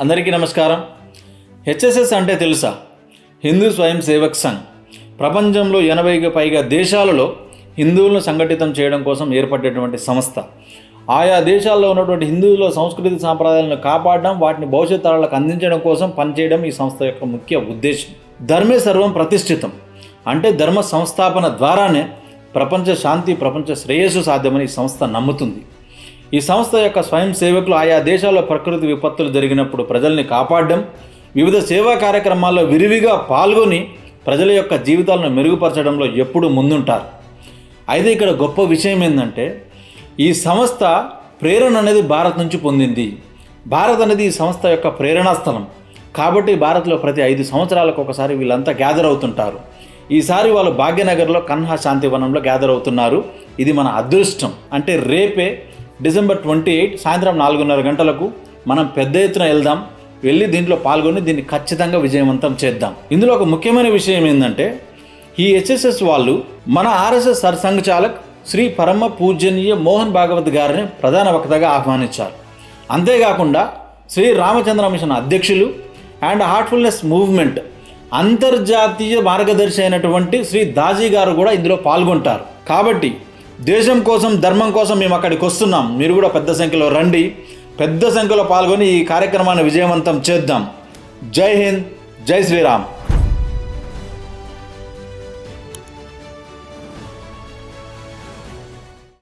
అందరికీ నమస్కారం. హెచ్ఎస్ఎస్ అంటే తెలుసా? హిందూ స్వయం సేవక్ సంఘ్. ప్రపంచంలో ఎనభైకి పైగా దేశాలలో హిందువులను సంఘటితం చేయడం కోసం ఏర్పడేటువంటి సంస్థ. ఆయా దేశాల్లో ఉన్నటువంటి హిందువుల సంస్కృతి సాంప్రదాయాలను కాపాడడం వాటిని భవిష్యత్ తరాలకు అందించడం కోసం పనిచేయడం ఈ సంస్థ యొక్క ముఖ్య ఉద్దేశం. ధర్మే సర్వం ప్రతిష్ఠితం. అంటే ధర్మ సంస్థాపన ద్వారానే ప్రపంచ శాంతి ప్రపంచ శ్రేయస్సు సాధ్యమని ఈ సంస్థ నమ్ముతుంది. ఈ సంస్థ యొక్క స్వయం సేవకులు ఆయా దేశాల్లో ప్రకృతి విపత్తులు జరిగినప్పుడు ప్రజల్ని కాపాడడం వివిధ సేవా కార్యక్రమాల్లో విరివిగా పాల్గొని ప్రజల యొక్క జీవితాలను మెరుగుపరచడంలో ఎప్పుడూ ముందుంటారు. అయితే ఇక్కడ గొప్ప విషయం ఏంటంటే ఈ సంస్థ ప్రేరణ అనేది భారత్ నుంచి పొందింది. భారత్ అనేది ఈ సంస్థ యొక్క ప్రేరణా స్థలం. కాబట్టి భారత్లో ప్రతి ఐదు సంవత్సరాలకు ఒకసారి వీళ్ళంతా గ్యాదర్ అవుతుంటారు. ఈసారి వాళ్ళు భాగ్యనగర్లో కన్హా శాంతివనంలో గ్యాదర్ అవుతున్నారు. ఇది మన అదృష్టం. అంటే రేపే డిసెంబర్ ట్వంటీ ఎయిట్ సాయంత్రం నాలుగున్నర గంటలకు మనం పెద్ద ఎత్తున వెళ్దాం వెళ్ళి దీంట్లో పాల్గొని దీన్ని ఖచ్చితంగా విజయవంతం చేద్దాం. ఇందులో ఒక ముఖ్యమైన విషయం ఏంటంటే ఈ హెచ్ఎస్ఎస్ వాళ్ళు మన ఆర్ఎస్ఎస్ సర్సంఘ చాలక్ శ్రీ పరమ పూజనీయ మోహన్ భాగవత్ గారిని ప్రధాన వక్తగా ఆహ్వానించారు. అంతేకాకుండా శ్రీ రామచంద్ర మిషన్ అధ్యక్షులు అండ్ హార్ట్ఫుల్నెస్ మూవ్మెంట్ అంతర్జాతీయ మార్గదర్శి అయినటువంటి శ్రీ దాజీ గారు కూడా ఇందులో పాల్గొంటారు. కాబట్టి దేశం కోసం ధర్మం కోసం మేము అక్కడికి వస్తున్నాం. మీరు కూడా పెద్ద సంఖ్యలో రండి. పెద్ద సంఖ్యలో పాల్గొని ఈ కార్యక్రమాన్ని విజయవంతం చేద్దాం. జై హింద్ జై శ్రీరామ్.